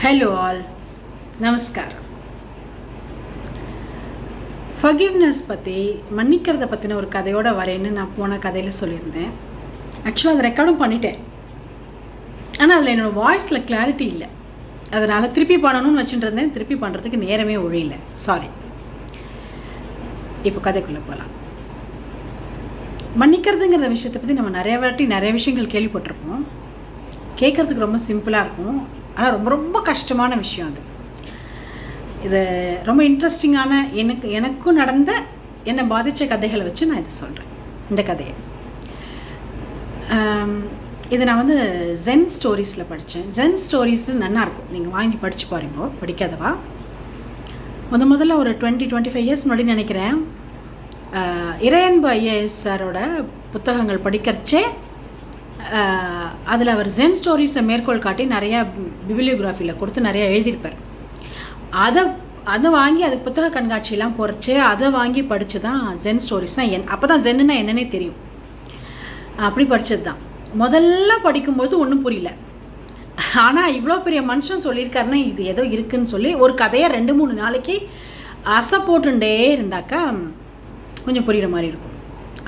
Hello all நமஸ்காரம் forgiveness பற்றி மன்னிக்கிறத பற்றின ஒரு கதையோட வரேன்னு நான் போன கதையில் சொல்லியிருந்தேன். ஆக்சுவலாக அதை ரெக்கார்டும் பண்ணிட்டேன். ஆனால் அதில் என்னோடய வாய்ஸில் கிளாரிட்டி இல்லை. அதனால் திருப்பி பண்ணணும்னு வச்சுட்டு இருந்தேன் திருப்பி பண்ணுறதுக்கு நேரமே ஒழியல. சாரி இப்போ கதைக்குள்ளே போகலாம் மன்னிக்கிறதுங்கிற விஷயத்தை பற்றி நம்ம நிறைய வாட்டி நிறைய விஷயங்கள் கேள்விப்பட்டிருப்போம். கேட்குறதுக்கு ரொம்ப சிம்பிளாக இருக்கும். ஆனால் ரொம்ப ரொம்ப கஷ்டமான விஷயம் அது. இது ரொம்ப இன்ட்ரெஸ்டிங்கான எனக்கு எனக்கும் நடந்த என்னை பாதித்த கதைகளை வச்சு நான் இதை சொல்கிறேன் இந்த கதையை. இது நான் வந்து ஜென் ஸ்டோரிஸில் படித்தேன் ஜென் ஸ்டோரிஸ் நல்லாயிருக்கும் நீங்கள் வாங்கி படித்து பாருங்க படிக்காதவா? முத முதல்ல ஒரு டுவெண்ட்டி டுவெண்ட்டி ஃபைவ் இயர்ஸ் முன்னாடி நினைக்கிறேன். இறையன்பு ஐஏஎஸ் சாரோட புத்தகங்கள் படிக்கிறச்சே அதில் அவர் ஜென் ஸ்டோரிஸை மேற்கோள் காட்டி நிறையா பிபிலியோகிராஃபியில் கொடுத்து நிறையா எழுதியிருப்பார். அதை அதை வாங்கி அது புத்தக கண்காட்சியெல்லாம் பொறிச்சு அதை வாங்கி படித்து தான் ஜென் ஸ்டோரிஸ்னால் என் அப்போ தான் ஜென்னுனா என்னன்னே தெரியும். அப்படி படித்தது தான் முதல்ல படிக்கும்போது ஒன்றும் புரியல. ஆனால் இவ்வளோ பெரிய மனுஷன் சொல்லியிருக்காருன்னா இது ஏதோ இருக்குன்னு சொல்லி ஒரு கதையை ரெண்டு மூணு நாளைக்கு அசை போட்டுட்டே இருந்தாக்கா கொஞ்சம் புரிகிற மாதிரி இருக்கும்.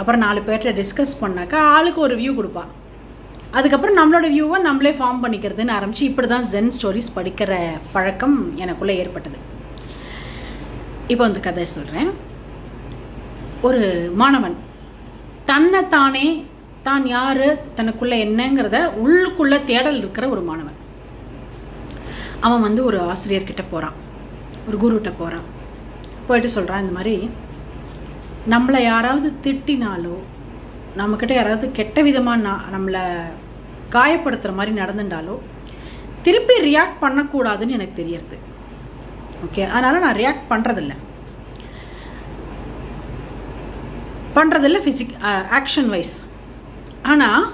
அப்புறம் நாலு பேர்கிட்ட டிஸ்கஸ் பண்ணாக்கா ஆளுக்கு ஒரு வியூ கொடுப்பாள் அதுக்கப்புறம் நம்மளோட வியூவை நம்மளே ஃபார்ம் பண்ணிக்கிறதுன்னு ஆரம்பித்து இப்படி தான் ஜென் ஸ்டோரிஸ் படிக்கிற பழக்கம் எனக்குள்ளே ஏற்பட்டது. இப்போ அந்த கதை சொல்கிறேன் ஒரு மாணவன் தன்னைத்தானே தான் யார் தனக்குள்ளே என்னங்கிறத உள்ளுக்குள்ளே தேடல் இருக்கிற ஒரு மாணவன். அவன் வந்து ஒரு ஆசிரியர்கிட்ட போகிறான் ஒரு குருகிட்ட போகிறான் போயிட்டு சொல்கிறான் இந்த மாதிரி நம்மளை யாராவது திட்டினாலோ நம்மக்கிட்ட யாராவது கெட்ட விதமாக நான் நம்மளை காயப்படுத்துகிற மாதிரி நடந்துட்டாலோ திருப்பி ரியாக்ட் பண்ணக்கூடாதுன்னு எனக்கு தெரியறது. ஓகே அதனால் நான் ரியாக்ட் பண்ணுறதில்ல பண்ணுறதில்ல ஃபிசிக் ஆக்ஷன் வைஸ் ஆனால்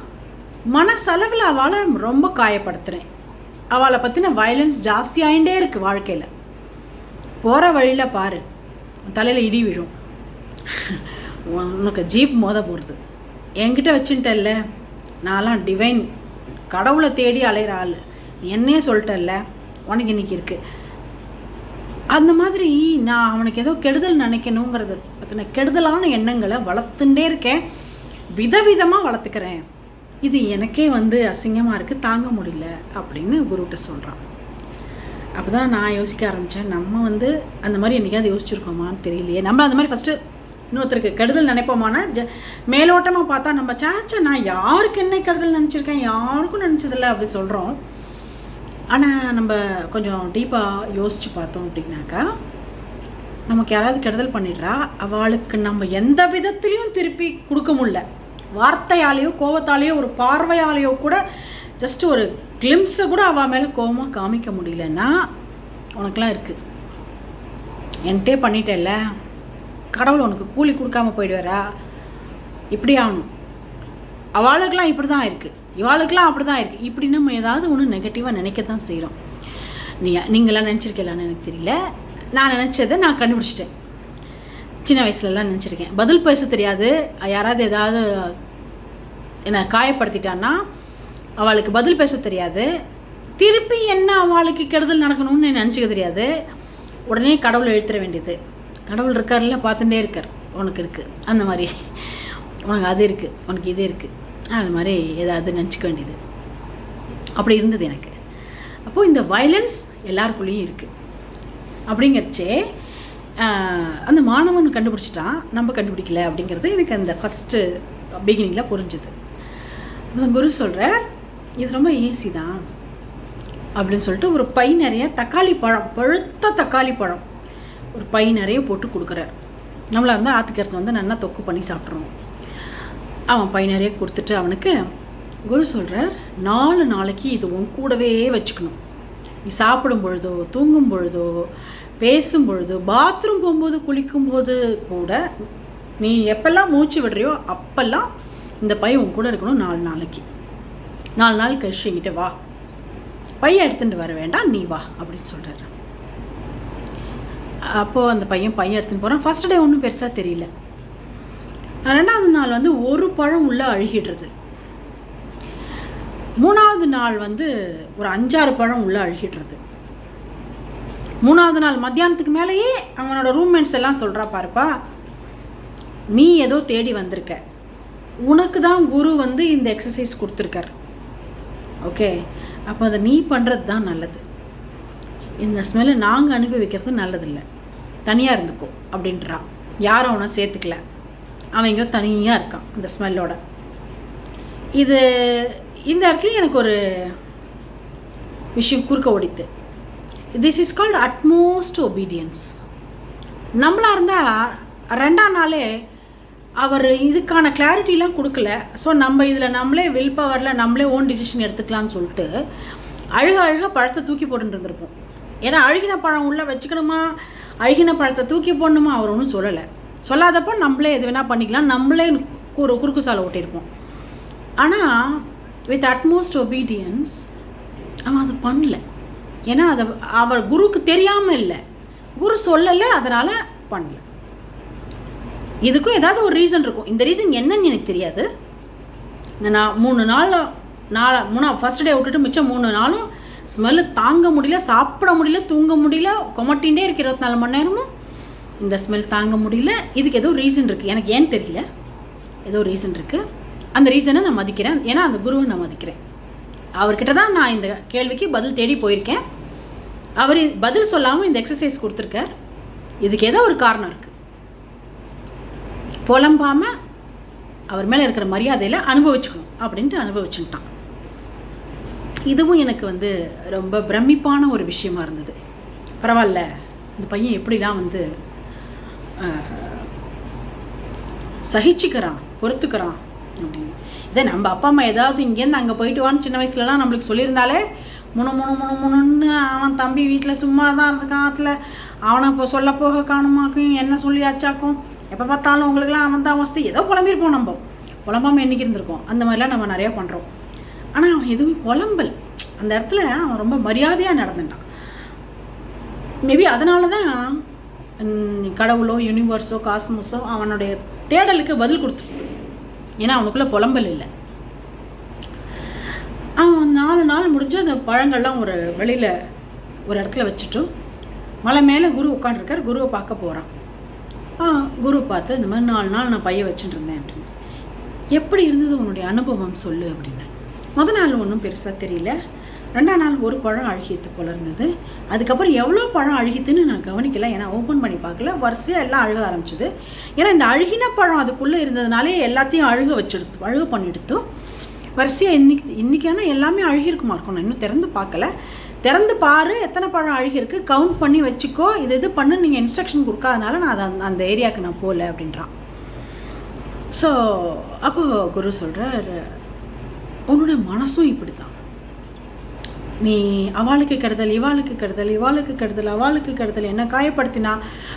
மனசளவில் அவளை ரொம்ப காயப்படுத்துகிறேன் அவளை பற்றின வயலன்ஸ் ஆகிண்டே இருக்குது வாழ்க்கையில். போகிற வழியில் பாரு. தலையில் இடி விழும். உனக்கு ஜீப் மோத போகிறது என்கிட்ட வச்சுட்டல்ல நான்லாம் டிவைன் கடவுளை தேடி அலைகிற ஆள். என்னையே சொல்லிட்டல்ல? உனக்கு இன்னைக்கு இருக்குது அந்த மாதிரி நான் அவனுக்கு ஏதோ கெடுதல் நினைக்கணுங்கிறத பற்றின கெடுதலான எண்ணங்களை வளர்த்துட்டே இருக்கேன். விதவிதமாக வளர்த்துக்கிறேன். இது எனக்கே வந்து அசிங்கமாக இருக்குது தாங்க முடியல அப்படின்னு குருகிட்ட சொல்கிறான் அப்போ தான் நான் யோசிக்க ஆரம்பித்தேன் நம்ம வந்து அந்த மாதிரி என்னைக்காவது யோசிச்சிருக்கோமான்னு தெரியலையே. நம்ம அந்த மாதிரி ஃபஸ்ட்டு இன்னொருத்தருக்கு கெடுதல் நினைப்போமானா ஜ மேலோட்டமாக பார்த்தா நம்ம சாச்சா நான் யாருக்கு என்ன கெடுதல் நினச்சிருக்கேன் யாருக்கும் நினச்சதில்ல அப்படி சொல்கிறோம் ஆனால் நம்ம கொஞ்சம் டீப்பாக யோசித்து பார்த்தோம் அப்படின்னாக்கா நமக்கு யாராவது கெடுதல் பண்ணிடுறா அவளுக்கு நம்ம எந்த விதத்துலேயும் திருப்பி கொடுக்க முடில வார்த்தையாலேயோ கோபத்தாலேயோ ஒரு பார்வையாலேயோ கூட ஜஸ்ட் ஒரு கிளிம்ஸை கூட அவள் மேலே கோவமாக காமிக்க முடியலன்னா உனக்கெலாம் இருக்குது என்கிட்டே பண்ணிட்டேல்ல? கடவுள் உனக்கு கூலி கொடுக்காம போயிடுவாரா? இப்படி ஆகணும். அவளுக்கெல்லாம் இப்படி தான் இருக்குது இவாளுக்கெல்லாம் அப்படி தான் இருக்குது இப்படி நம்ம ஏதாவது ஒன்று நெகட்டிவாக நினைக்க தான் செய்கிறோம் நீ நீங்களாம் நினச்சிருக்கலான்னு எனக்கு தெரியல. நான் நினச்சதை நான் கண்டுபிடிச்சிட்டேன். சின்ன வயசுலலாம் நினச்சிருக்கேன். பதில் பேச தெரியாது. யாராவது ஏதாவது என்னை காயப்படுத்திட்டான்னா அவளுக்கு பதில் பேச தெரியாது. திருப்பி என்ன அவளுக்கு கெடுதல் நடக்கணும்னு நினச்சிக்க தெரியாது. உடனே கடவுளை எழுத்துற வேண்டியது. கடவுள் இருக்கார்ல பார்த்துட்டே இருக்கார். உனக்கு இருக்குது அந்த மாதிரி. உனக்கு அது இருக்குது உனக்கு இது இருக்குது அது மாதிரி ஏதாவது நினச்சிக்க வேண்டியது. அப்படி இருந்தது எனக்கு. அப்போது இந்த வயலன்ஸ் எல்லாருக்குள்ளேயும் இருக்குது அப்படிங்கிறச்சே அந்த மாணவன் கண்டுபிடிச்சிட்டான். நம்ம கண்டுபிடிக்கல அப்படிங்கிறது எனக்கு அந்த ஃபஸ்ட்டு பிகினிங்கில் புரிஞ்சுது. குரு சொல்கிறார் இது ரொம்ப ஈஸி தான். அப்படின்னு சொல்லிட்டு ஒரு பை நிறைய தக்காளி பழம் பழுத்த தக்காளி பழம். ஒரு பை நிறைய போட்டு கொடுக்குறார். நம்மளாக இருந்தால் ஆற்றுக்கிறது வந்து நல்லா தொக்கு பண்ணி சாப்பிட்ருவோம் அவன் பை நிறைய கொடுத்துட்டு அவனுக்கு குரு சொல்கிறார் நாலு நாளைக்கு இது உன் கூடவே வச்சுக்கணும். நீ சாப்பிடும் பொழுதோ தூங்கும் பொழுதோ பேசும் பொழுதோ பாத்ரூம் போகும்போது குளிக்கும்போது கூட நீ எப்பெல்லாம் மூச்சு விடுறியோ அப்பெல்லாம் இந்த பை உன் கூட இருக்கணும் நாலு நாளைக்கு. நாலு நாள் கழிச்சு என்கிட்ட வா. பையன் எடுத்துகிட்டு வர வேண்டாம் நீ வா அப்படின்னு சொல்கிறாரு அப்போது அந்த பையன் பையன் எடுத்துன்னு போகிறான் ஃபஸ்ட் டே ஒன்றும் பெருசாக தெரியல. ரெண்டாவது நாள் வந்து ஒரு பழம் உள்ளே அழுகிடுறது. மூணாவது நாள் வந்து ஒரு அஞ்சாறு பழம் உள்ளே அழுகிடுறது. மூணாவது நாள் மத்தியானத்துக்கு மேலேயே அவனோட ரூம்மேட்ஸ் எல்லாம் சொல்கிறா பாருப்பா நீ ஏதோ தேடி வந்திருக்க. உனக்கு தான் குரு வந்து இந்த எக்ஸசைஸ் கொடுத்துருக்கார். ஓகே அப்போ அதை நீ பண்ணுறது தான் நல்லது. இந்த ஸ்மெல்லை நாங்கள் அனுபவிக்கிறது நல்லதில்லை. தனியாக இருந்துக்கோ அப்படின்றான் யாரும் அவனை சேர்த்துக்கல. அவன் எங்கேயோ தனியாக இருக்கான் இந்த ஸ்மெல்லோட இது இந்த இடத்துல எனக்கு ஒரு விஷயம் குறுக்க ஓடித்து this is called utmost obedience நம்மளாக இருந்தால் ரெண்டாம் நாளே அவர் இதுக்கான கிளாரிட்டிலாம் கொடுக்கல. ஸோ நம்ம இதில் நம்மளே வில் பவரில் நம்மளே ஓன் டிசிஷன் எடுத்துக்கலாம்னு சொல்லிட்டு அழுக அழுக பழத்தை தூக்கி போட்டுட்டு இருந்திருப்போம். ஏன்னா அழுகின பழம் உள்ளே வச்சுக்கணுமா? அழுகின பழத்தை தூக்கி போடணுமா? அவர் ஒன்றும் சொல்லலை. சொல்லாதப்போ நம்மளே எது வேணால் பண்ணிக்கலாம். நம்மளே ஒரு குறுக்கு சாலை ஓட்டியிருப்போம். ஆனால் வித் அட்மோஸ்ட் ஒபீடியன்ஸ் அவன் அதை பண்ணல. ஏன்னா அதை அவர் குருக்கு தெரியாமல் இல்லை. குரு சொல்லலை அதனால் பண்ணல. இதுக்கும் ஏதாவது ஒரு ரீசன் இருக்கும். இந்த ரீசன் என்னன்னு எனக்கு தெரியாது. நான் மூணு நாள் நாலு மூணா ஃபஸ்ட் டே விட்டுட்டு மிச்சம் மூணு நாளும் ஸ்மெல்லு தாங்க முடியல சாப்பிட முடியல தூங்க முடியல கொமட்டின்ண்டே இருக்கு இருபத்தி நாலு மணி நேரமும். இந்த ஸ்மெல் தாங்க முடியல. இதுக்கு ஏதோ ரீசன் இருக்குது எனக்கு ஏன்னு தெரியல. ஏதோ ரீசன் இருக்குது அந்த ரீசனை நான் மதிக்கிறேன். ஏன்னா அந்த குருவை நான் மதிக்கிறேன். அவர்கிட்ட தான் நான் இந்த கேள்விக்கு பதில் தேடி போயிருக்கேன். அவர் பதில் சொல்லாமல் இந்த எக்ஸசைஸ் கொடுத்துருக்கார். இதுக்கு ஏதோ ஒரு காரணம் இருக்குது புலம்பாமல் அவர் மேலே இருக்கிற மரியாதையில் அனுபவிச்சுக்கணும் அப்படின்ட்டு அனுபவிச்சுட்டான் இதுவும் எனக்கு வந்து ரொம்ப பிரமிப்பான ஒரு விஷயமா இருந்தது. பரவாயில்ல இந்த பையன் எப்படிலாம் வந்து சகிச்சுக்கிறான் பொறுத்துக்கிறான் அப்படின்னு. இதே நம்ம அப்பா அம்மா ஏதாவது இங்கேருந்து அங்கே போயிட்டு வான்னு சின்ன வயசுலலாம் நம்மளுக்கு சொல்லியிருந்தாலே முணு முணு முணு முணுன்னு அவன் தம்பி வீட்டில் சும்மா தான் இருந்த காலத்தில் அவனை இப்போ சொல்ல போக காணுமாக்கும் என்ன சொல்லி ஆச்சாக்கும் எப்போ பார்த்தாலும் உங்களுக்குலாம் அவன் தான் வசதி ஏதோ புலம்பிருப்போம் நம்ம. புலம்பாமல் என்னைக்கு இருந்திருக்கோம். அந்த மாதிரிலாம் நம்ம நிறையா பண்ணுறோம் ஆனால் அவன் எதுவுமே புலம்பல். அந்த இடத்துல அவன் ரொம்ப மரியாதையாக நடந்துட்டான். மேபி அதனால தான் கடவுளோ யூனிவர்ஸோ காஸ்மோஸோ அவனுடைய தேடலுக்கு பதில் கொடுத்துருது. ஏன்னா அவனுக்குள்ளே புலம்பல் இல்லை. அவன் நாலு நாள் முடிஞ்சு அந்த பழங்கள்லாம் ஒரு வெளியில் ஒரு இடத்துல வச்சுட்டு மலை மேலே குரு உட்காண்டிருக்கார் குருவை பார்க்க போகிறான் ஆ குரு பார்த்து இந்த மாதிரி நாலு நாள் நான் பைய வச்சுட்டு இருந்தேன் அப்படின்னு. எப்படி இருந்தது உன்னுடைய அனுபவம்? சொல்லு அப்படின்னு. மொதல் நாள் ஒன்றும் பெருசாக தெரியல. ரெண்டாம் நாள் ஒரு பழம் அழுகித்து போல இருந்தது. அதுக்கப்புறம் எவ்வளோ பழம் அழுகித்துன்னு நான் கவனிக்கல. ஏன்னா ஓப்பன் பண்ணி பார்க்கல. வரிசையாக எல்லாம் அழுக ஆரம்பிச்சது. ஏன்னா இந்த அழுகின பழம் அதுக்குள்ளே இருந்ததுனாலே எல்லாத்தையும் அழுக வச்சுடுத்து அழுக பண்ணிடுத்தும் வரிசையாக இன்னைக்கு இன்னைக்கான எல்லாமே அழுகிருக்குமா இருக்கும் நான் இன்னும் திறந்து பார்க்கல. திறந்து பாரு எத்தனை பழம் அழுகிருக்கு கவுண்ட் பண்ணி வச்சுக்கோ. இது இது பண்ணு நீங்கள் இன்ஸ்ட்ரக்ஷன் கொடுக்காதனால நான் அதை அந்த- அந்த ஏரியாவுக்கு நான் போகல அப்படின்றான். ஸோ அப்போ குரு சொல்கிறார் உன்னோட மனசும் இப்படி தான் நீ அவளுக்கு கெடுதல் இவாளுக்கு கெடுதல் இவாளுக்கு கெடுதல் அவளுக்கு கெடுதல் என்ன காயப்படுத்தினா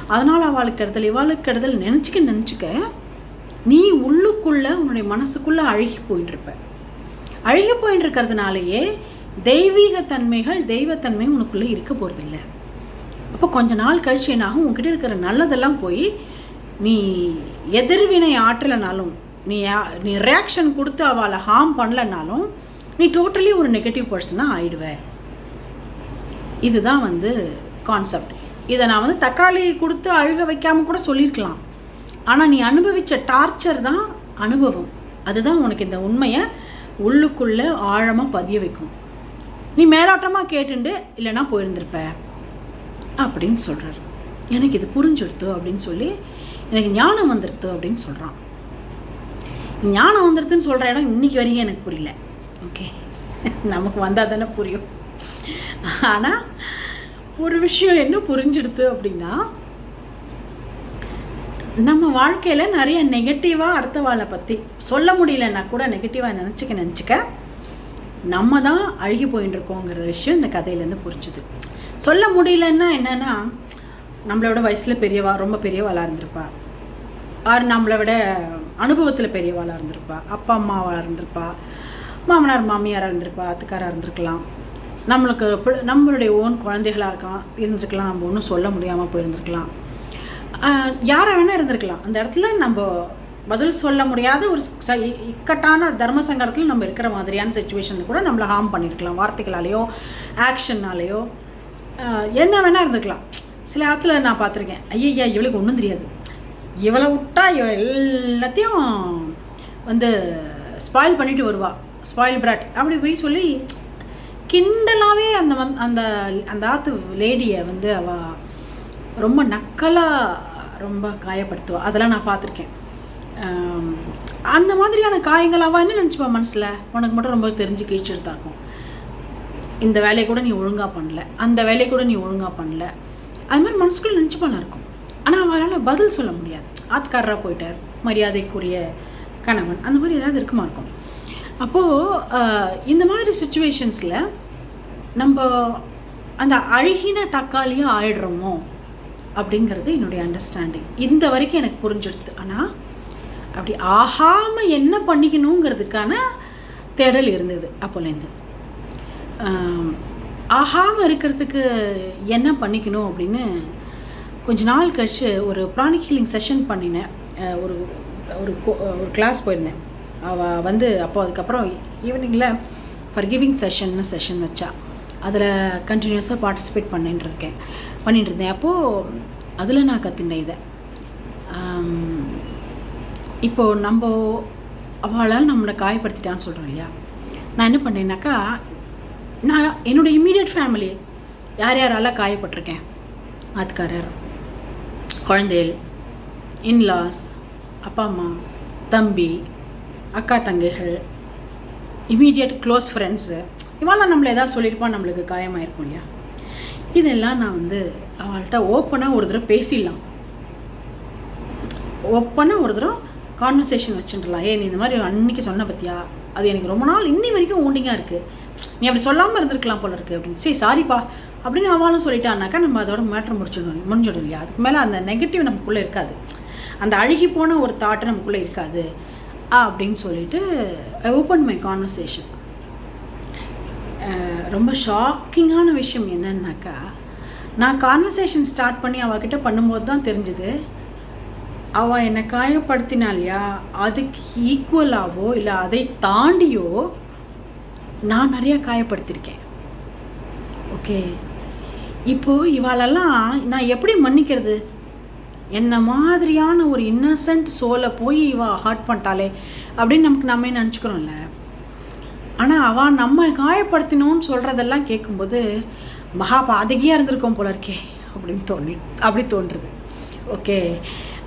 அதனால் அவளுக்கு கெடுதல் இவாளுக்கு கெடுதல் நினச்சிக்க நினச்சிக்க நீ உள்ளுக்குள்ளே உன்னுடைய மனசுக்குள்ளே அழுகி போயிட்டு இருப்ப அழுகி போயின்னு இருக்கிறதுனாலயே தெய்வீக தன்மைகள் தெய்வத்தன்மை உனக்குள்ளே இருக்க போகிறதில்ல அப்போ கொஞ்ச நாள் கழிச்சு என்னாகும்? உங்ககிட்ட இருக்கிற நல்லதெல்லாம் போய் நீ எதிர்வினை ஆற்றலைனாலும் நீ யா- நீ ரியாக்ஷன் கொடுத்து அவளை ஹார்ம் பண்ணலனாலும் நீ டோட்டலி ஒரு நெகட்டிவ் பர்சனாக ஆயிடுவ. இதுதான் வந்து கான்செப்ட் இதை நான் வந்து தக்காளி கொடுத்து அழுக வைக்காமல் கூட சொல்லியிருக்கலாம். ஆனால் நீ அனுபவித்த டார்ச்சர் தான் அனுபவம். அதுதான் உனக்கு இந்த உண்மையை உள்ளுக்குள்ளே ஆழமாக பதிய வைக்கும். நீ மேலோட்டமாக கேட்டுண்டு இல்லைன்னா போயிருந்திருப்ப. அப்படின்னு சொல்கிறார் எனக்கு இது புரிஞ்சுடுத்து அப்படின்னு சொல்லி எனக்கு ஞானம் வந்துடுத்து அப்படின்னு சொல்கிறான் ஞானம் வந்துடுதுன்னு சொல்கிற இடம் இன்னைக்கு வரைக்கும் எனக்கு புரியல. ஓகே நமக்கு வந்தால் தானே புரியும். ஆனால் ஒரு விஷயம் என்ன புரிஞ்சிடுது அப்படின்னா நம்ம வாழ்க்கையில் நிறைய நெகட்டிவாக அடுத்தவாளை பற்றி சொல்ல முடியலன்னா கூட நெகட்டிவாக நினச்சிக்க நினச்சிக்க நம்ம தான் அழுகி போயின்னு இருக்கோங்கிற விஷயம் இந்த கதையிலேருந்து புரிஞ்சுது. சொல்ல முடியலன்னா என்னென்னா நம்மளோட வயசில் பெரியவா ரொம்ப பெரியவாளாக இருந்திருப்பா. ஆர் நம்மளை விட அனுபவத்தில் பெரியவாளாக இருந்திருப்பா அப்பா அம்மாவாக இருந்திருப்பா மாமனார் மாமியாராக இருந்திருப்பா அத்துக்காராக இருந்திருக்கலாம். நம்மளுக்கு நம்மளுடைய ஓன் குழந்தைகளாக இருக்கலாம் இருந்திருக்கலாம் நம்ம ஒன்றும் சொல்ல முடியாமல் போயிருந்திருக்கலாம். யாராக யாரை வேணால் இருந்திருக்கலாம். அந்த இடத்துல நம்ம பதில் சொல்ல முடியாத ஒரு ச- இக்கட்டான தர்ம சங்கடத்தில் நம்ம இருக்கிற மாதிரியான சுச்சுவேஷனில் கூட நம்மளை ஹார்ம் பண்ணியிருக்கலாம் வார்த்தைகளாலேயோ ஆக்ஷன்னாலேயோ என்ன வேணால் இருந்திருக்கலாம். சில ஆற்றுல நான் பார்த்துருக்கேன் ஐயா இவளுக்கு ஒன்றும் தெரியாது. இவளை விட்டா இவ எல்லாத்தையும் வந்து ஸ்பாயில் பண்ணிட்டு வருவா. ஸ்பாயில் பிராட் அப்படி இப்படி சொல்லி கிண்டலாகவே அந்த வந் அந்த அந்த ஆற்று லேடியை வந்து அவ ரொம்ப நக்கலாக ரொம்ப காயப்படுத்துவா. அதெல்லாம் நான் பார்த்துருக்கேன். அந்த மாதிரியான காயங்கள் அவள் என்ன நினச்சிப்பா மனசில்? உனக்கு மட்டும் ரொம்ப தெரிஞ்சு கிழிச்சிருந்தாக்கும் இந்த வேலையை கூட நீ ஒழுங்காக பண்ணல. அந்த வேலையை கூட நீ ஒழுங்காக பண்ணல. அது மாதிரி மனசுக்குள்ளே நினச்சிப்பாலாம் இருக்கும் ஆனால் அவரால் பதில் சொல்ல முடியாது. ஆத்காரராக போயிட்டார். மரியாதைக்குரிய கணவன். அந்த மாதிரி ஏதாவது இருக்குமா இருக்கும். அப்போது இந்த மாதிரி சுச்சுவேஷன்ஸில் நம்ம அந்த அழுகின தக்காளியும் ஆயிடுறோமோ அப்படிங்கிறது என்னுடைய அண்டர்ஸ்டாண்டிங் இந்த வரைக்கும் எனக்கு புரிஞ்சிடுது ஆனால் அப்படி ஆகாமல் என்ன பண்ணிக்கணுங்கிறதுக்கான தேடல் இருந்தது அப்போலேருந்து. ஆகாமல் இருக்கிறதுக்கு என்ன பண்ணிக்கணும் அப்படின்னு கொஞ்ச நாள் கழிச்சு ஒரு ப்ராணிக் ஹீலிங் செஷன் பண்ணினேன். ஒரு ஒரு கோ- ஒரு கிளாஸ் போயிருந்தேன். அவள் வந்து அப்போ அதுக்கப்புறம் ஈவினிங்கில் ஃபர்கிவிங் செஷன்னு செஷன் வச்சா. அதில் கண்டினியூஸாக பார்ட்டிசிபேட் பண்ணிட்டு இருக்கேன் பண்ணிட்டு இருந்தேன் அப்போது அதில் நான் கற்றுண்டேன் இதை. இப்போது நம்ம அவளால் நம்மளை காயப்படுத்திட்டான்னு சொல்கிறோம் இல்லையா? நான் என்ன பண்ணேன்னாக்கா நான் என்னோட இம்மீடியட் ஃபேமிலி யார் யாரால காயப்பட்டிருக்கேன்? ஆத்துக்காரர். குழந்தைகள் இன்லாஸ் அப்பா அம்மா தம்பி அக்கா தங்கைகள் இமீடியட் க்ளோஸ் ஃப்ரெண்ட்ஸு இவெல்லாம் நம்மளை எதாவது சொல்லியிருப்பா நம்மளுக்கு காயமாயிருக்கும் இல்லையா? இதெல்லாம் நான் வந்து அவள்கிட்ட ஓப்பனாக ஒரு தடவை பேசிடலாம். ஓப்பனாக ஒரு தடவை கான்வர்சேஷன் வச்சுட்டுலாம் ஏ நீ இந்த மாதிரி அன்னைக்கு சொன்ன பற்றியா அது எனக்கு ரொம்ப நாள் இன்னி வரைக்கும் ஊண்டிங்காக இருக்குது நீ அப்படி சொல்லாமல் இருந்திருக்கலாம் போல இருக்குது அப்படின்னு. சரி சாரிப்பா அப்படின்னு அவளும் சொல்லிட்டான்னாக்கா நம்ம அதோட மேட்ரு முடிச்சிடணும் முடிஞ்சிடும் இல்லையா? அதுக்கு மேலே அந்த நெகட்டிவ் நமக்குள்ளே இருக்காது. அந்த அழுகி போன ஒரு தாட்டு நமக்குள்ளே இருக்காது அப்படின்னு சொல்லிட்டு ஐ ஓப்பன் மை கான்வர்சேஷன் ரொம்ப ஷாக்கிங்கான விஷயம் என்னன்னாக்கா நான் கான்வர்சேஷன் ஸ்டார்ட் பண்ணி அவகிட்ட பண்ணும்போது தான் தெரிஞ்சுது அவள் என்னை காயப்படுத்தினாலையா அதுக்கு ஈக்குவலாவோ இல்லை அதை தாண்டியோ நான் நிறையா காயப்படுத்தியிருக்கேன் ஓகே இப்போது இவாளெல்லாம் நான் எப்படி மன்னிக்கிறது? என்ன மாதிரியான ஒரு இன்னசென்ட் சோலை போய் இவா ஹார்ட் பண்ணிட்டாளே அப்படின்னு நமக்கு நம்மே நினச்சிக்கிறோம்ல? ஆனால் அவள் நம்ம காயப்படுத்தினோன்னு சொல்கிறதெல்லாம் கேட்கும்போது மகா பாதகியாக இருந்திருக்கோம் போல இருக்கே அப்படின்னு தோணி அப்படி தோன்றுது. ஓகே.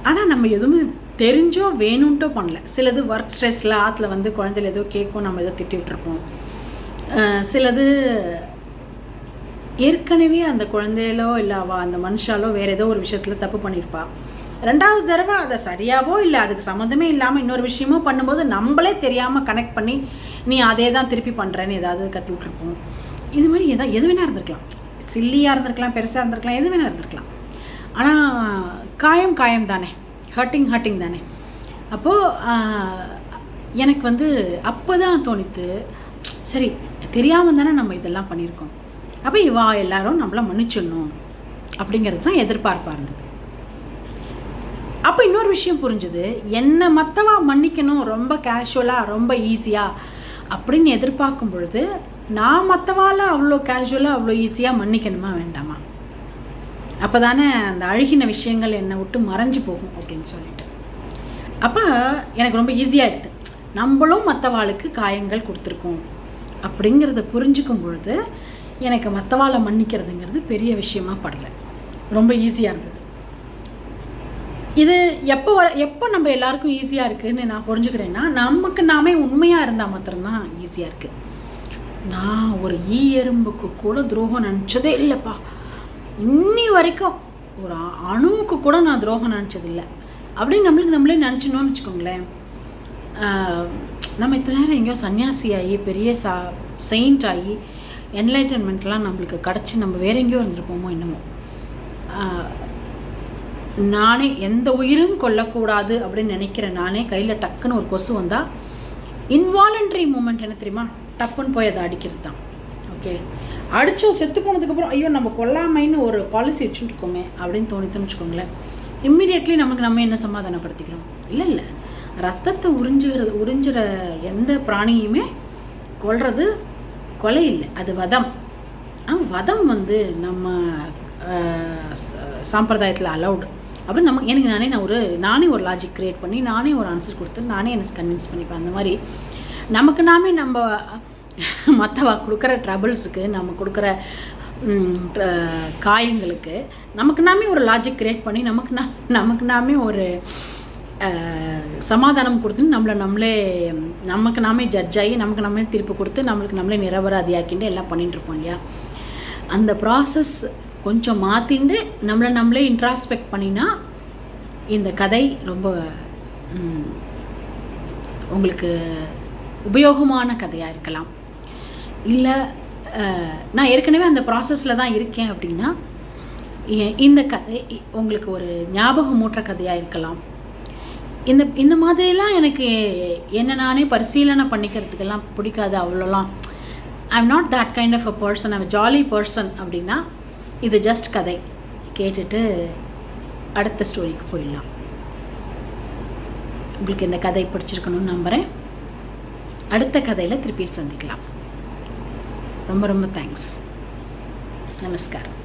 ஆனால் நம்ம எதுவுமே தெரிஞ்சோ வேணும்ட்டோ பண்ணல. சிலது ஒர்க் ஸ்ட்ரெஸ்ஸில் ஆற்றுல வந்து குழந்தைல ஏதோ கேட்கும் நம்ம ஏதோ திட்டி விட்டுருப்போம் சிலது ஏற்கனவே அந்த குழந்தையிலோ இல்லை அவள் அந்த மனுஷாலோ வேறு ஏதோ ஒரு விஷயத்தில் தப்பு பண்ணியிருப்பா ரெண்டாவது தடவை அதை சரியாவோ இல்லை அதுக்கு சம்மந்தமே இல்லாமல் இன்னொரு விஷயமோ பண்ணும்போது நம்மளே தெரியாமல் கனெக்ட் பண்ணி நீ அதே தான் திருப்பி பண்ணுறேன்னு ஏதாவது கற்று விட்ருப்போம் இது மாதிரி எதாவது எது வேணா இருந்திருக்கலாம். சில்லியாக இருந்திருக்கலாம் பெருசாக இருந்திருக்கலாம் எது வேணா இருந்திருக்கலாம். ஆனால் காயம் காயம் தானே. ஹர்ட்டிங் ஹர்ட்டிங் தானே. அப்போது எனக்கு வந்து அப்போ தான் தோணித்து சரி தெரியாமல் தானே நம்ம இதெல்லாம் பண்ணியிருக்கோம். அப்போ இவா எல்லாரும் நம்மளை மன்னிச்சிடணும். அப்படிங்கிறது தான் எதிர்பார்ப்பாக இருந்தது. அப்போ இன்னொரு விஷயம் புரிஞ்சுது. என்னை மற்றவா மன்னிக்கணும்? ரொம்ப கேஷுவலாக ரொம்ப ஈஸியாக அப்படின்னு எதிர்பார்க்கும் பொழுது நான் மற்றவால அவ்வளோ கேஷுவலாக அவ்வளோ ஈஸியாக மன்னிக்கணுமா வேண்டாமா? அப்போ தானே அந்த அழுகின விஷயங்கள் என்னை விட்டு மறைஞ்சு போகும் அப்படின்னு சொல்லிட்டு. அப்போ எனக்கு ரொம்ப ஈஸியாக எடுத்து நம்மளும் மற்றவாளுக்கு காயங்கள் கொடுத்துருக்கோம். அப்படிங்கிறத புரிஞ்சுக்கும் பொழுது எனக்கு மற்றவாளை மன்னிக்கிறதுங்கிறது பெரிய விஷயமா படலை. ரொம்ப ஈஸியாக இருந்தது. இது எப்போ வர எப்போ நம்ம எல்லாருக்கும் ஈஸியாக இருக்குதுன்னு நான் புரிஞ்சுக்கிறேன்னா நமக்கு நாமே உண்மையாக இருந்தால் மாத்திரம்தான் ஈஸியாக இருக்குது நான் ஒரு ஈ எறும்புக்கு கூட துரோகம் நினச்சதே இல்லைப்பா. இன்னி வரைக்கும் ஒரு அணுவுக்கு கூட நான் துரோகம் நினச்சதில்லை. அப்படின்னு நம்மளுக்கு நம்மளே நினச்சினோன்னு வச்சுக்கோங்களேன். நம்ம இத்தனை நேரம் எங்கேயோ சன்னியாசி ஆகி பெரிய சா செயின்ட் ஆகி என்லைட்டன்மெண்ட்லாம் நம்மளுக்கு கிடச்சி நம்ம வேற எங்கேயோ இருந்திருப்போமோ என்னமோ. நானே எந்த உயிரும் கொல்லக்கூடாது அப்படின்னு நினைக்கிறேன் நானே கையில் டக்குன்னு ஒரு கொசு வந்தால் இன்வாலண்ட்ரி மூமெண்ட் என்ன தெரியுமா? டப்புன்னு போய் அதை அடிக்கிறது தான் ஓகே அடித்தோம் செத்து போனதுக்கப்புறம் ஐயோ நம்ம கொல்லாமைன்னு ஒரு பாலிசி வச்சுருக்கோமே அப்படின்னு தோணித்துன்னு வச்சுக்கோங்களேன். இம்மிடியட்லி நமக்கு நம்ம என்ன சமாதானப்படுத்திக்கிறோம்? இல்லை இல்லை. ரத்தத்தை உறிஞ்சுகிறது உறிஞ்சுற எந்த பிராணியுமே கொல்றது கொலை இல்லை அது வதம். ஆ வதம் வந்து நம்ம சாம்பிரதாயத்தில் அலௌடு அப்படின்னு நம்ம எனக்கு நானே நான் ஒரு நானே ஒரு லாஜிக் க்ரியேட் பண்ணி நானே ஒரு ஆன்சர் கொடுத்து நானே எனக்கு கன்வின்ஸ் பண்ணிப்பேன். அந்த மாதிரி நமக்கு நாமே நம்ம மற்றவா கொடுக்குற ட்ரபிள்ஸுக்கு நம்ம கொடுக்குற ட்ர- காயங்களுக்கு நமக்கு நாமே ஒரு லாஜிக் க்ரியேட் பண்ணி நமக்கு நா நமக்கு நாமே ஒரு சமாதானம் கொடுத்து நம்மளை நம்மளே நமக்கு நாமே ஜட்ஜ் ஆகி நமக்கு நம்மளே தீர்ப்பு கொடுத்து நம்மளுக்கு நம்மளே நிரபராதியாக்கிண்டு எல்லாம் பண்ணிகிட்ருப்போம் இல்லையா? அந்த ப்ராசஸ் கொஞ்சம் மாற்றிண்டு நம்மளை நம்மளே இன்ட்ராஸ்பெக்ட் பண்ணினா இந்த கதை ரொம்ப உங்களுக்கு உபயோகமான கதையாக இருக்கலாம். இல்லை நான் ஏற்கனவே அந்த ப்ராசஸில் தான் இருக்கேன் அப்படின்னா இந்த கதை உங்களுக்கு ஒரு ஞாபகமூற்ற கதையாக இருக்கலாம். இந்த இந்த மாதிரிலாம் எனக்கு என்ன நானே பரிசீலனை பண்ணிக்கிறதுக்கெல்லாம் பிடிக்காது அவ்வளோலாம். I am not that kind of a person I'm jolly person அப்படின்னா இது ஜஸ்ட் கதை. கேட்டுட்டு அடுத்த ஸ்டோரிக்கு போயிடலாம். உங்களுக்கு இந்த கதை பிடிச்சிருக்கணும்னு நம்புகிறேன் அடுத்த கதையில் திருப்பி சந்திக்கலாம். ரொம்ப ரொம்ப தேங்க்ஸ் நமஸ்காரம்.